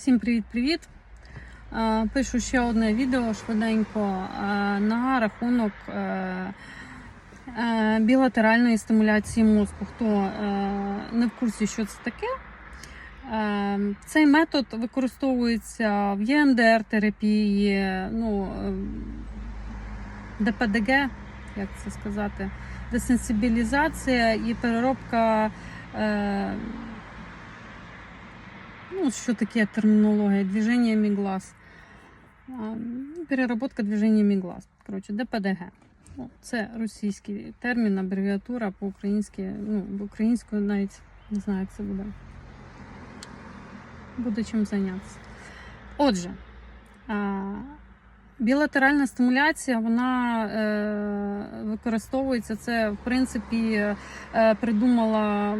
Всім привіт-привіт! Е, Пишу ще одне відео швиденько е, на рахунок е, білатеральної стимуляції мозку. Хто не в курсі, що це таке, цей метод використовується в ЄМДР-терапії, ну, ДПДГ, як це сказати, десенсибілізація і переробка. Ну, що таке термінологія? Движениями глаз. Ну, Переработка движениями глаз. Коротше, ДПДГ. Ну, Це російський термін, абревіатура по-українськи, ну, українською навіть не знаю, як це буде. Буде чим зайнятися. Отже, білатеральна стимуляція, вона е, використовується. Це, в принципі, е, придумала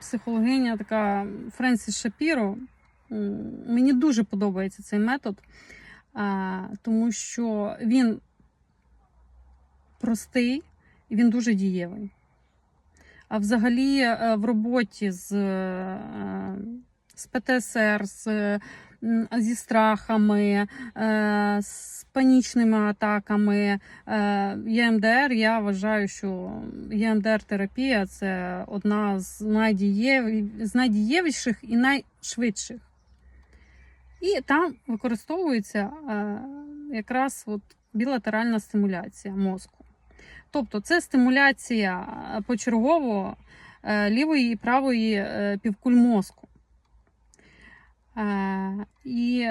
психологиня така Френсіс Шапіро. Мені дуже подобається цей метод, тому що він простий і він дуже дієвий. А взагалі е, в роботі з, е, з ПТСР, з, зі страхами, е, з панічними атаками, е, ЄМДР, я вважаю, що ЄМДР-терапія це одна з, найдієв... з найдієвіших і найшвидших. І там використовується е, якраз от білатеральна стимуляція мозку. Тобто це стимуляція почергово лівої і правої півкуль мозку. Е, І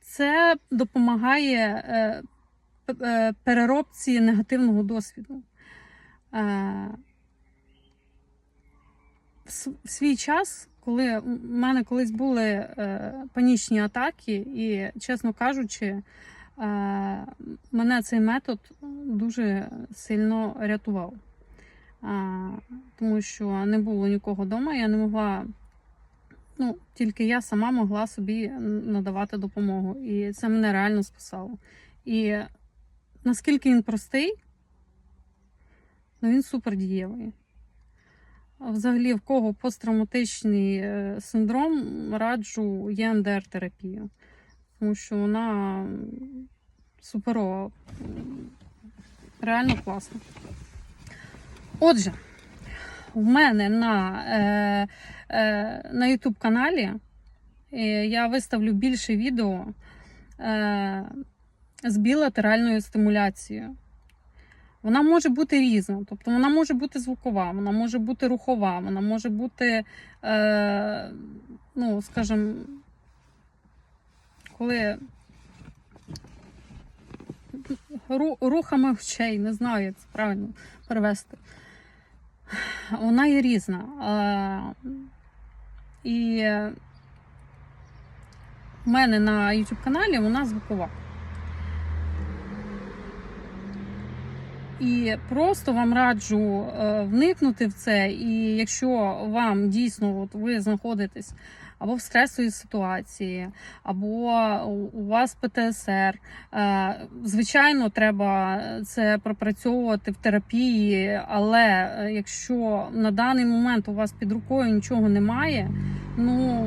це допомагає е, е, переробці негативного досвіду. В свій час, коли в мене колись були панічні атаки, і, чесно кажучи, мене цей метод дуже сильно рятував. Тому що не було нікого вдома, я не могла, ну, тільки я сама могла собі надавати допомогу. І це мене реально спасало. І наскільки він простий, ну він супер дієвий. Взагалі, в кого посттравматичний е, синдром, раджу ЄМДР-терапію, тому що вона суперова, реально класна. Отже, в мене на, е, е, на YouTube каналі я виставлю більше відео е, з білатеральною стимуляцією. Вона може бути різна, тобто вона може бути звукова, вона може бути рухова, вона може бути, е, ну, скажімо, коли рухами очей, не знаю, як це правильно перевести. Вона є різна. І в мене на YouTube каналі вона звукова. І просто вам раджу е, вникнути в це. І якщо вам дійсно от ви знаходитесь або в стресовій ситуації, або у- вас ПТСР, е, звичайно, треба це пропрацьовувати в терапії. Але е, якщо на даний момент у вас під рукою нічого немає, ну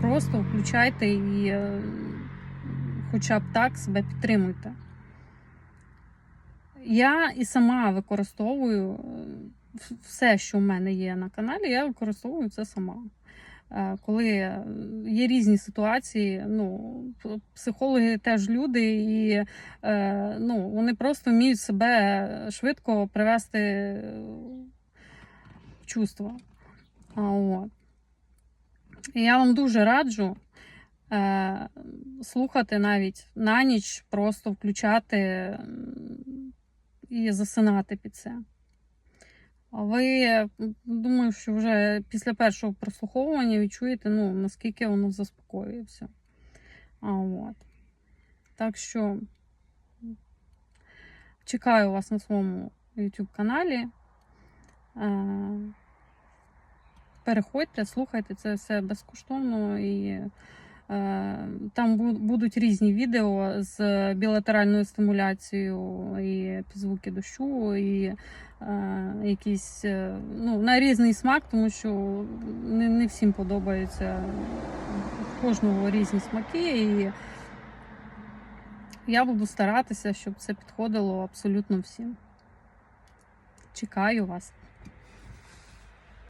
просто включайте і е, хоча б так себе підтримуйте. Я і сама використовую все, що в мене є на каналі, я використовую це сама. Е, Коли е, є різні ситуації, ну, психологи теж люди, і е, ну, вони просто вміють себе швидко привести в чувство. От. І я вам дуже раджу слухати навіть на ніч, просто включати і засинати під це. А ви, думаю, що вже після першого прослуховування відчуєте, ну, наскільки воно заспокоює все. А, от. Так що чекаю вас на своєму YouTube каналі. Е, Переходьте, слухайте, це все безкоштовно і там будуть різні відео з білатеральною стимуляцією, і підзвуки дощу, і е, якісь е, ну, на різний смак, тому що не, не всім подобається кожного різні смаки, і я буду старатися, щоб це підходило абсолютно всім. Чекаю вас.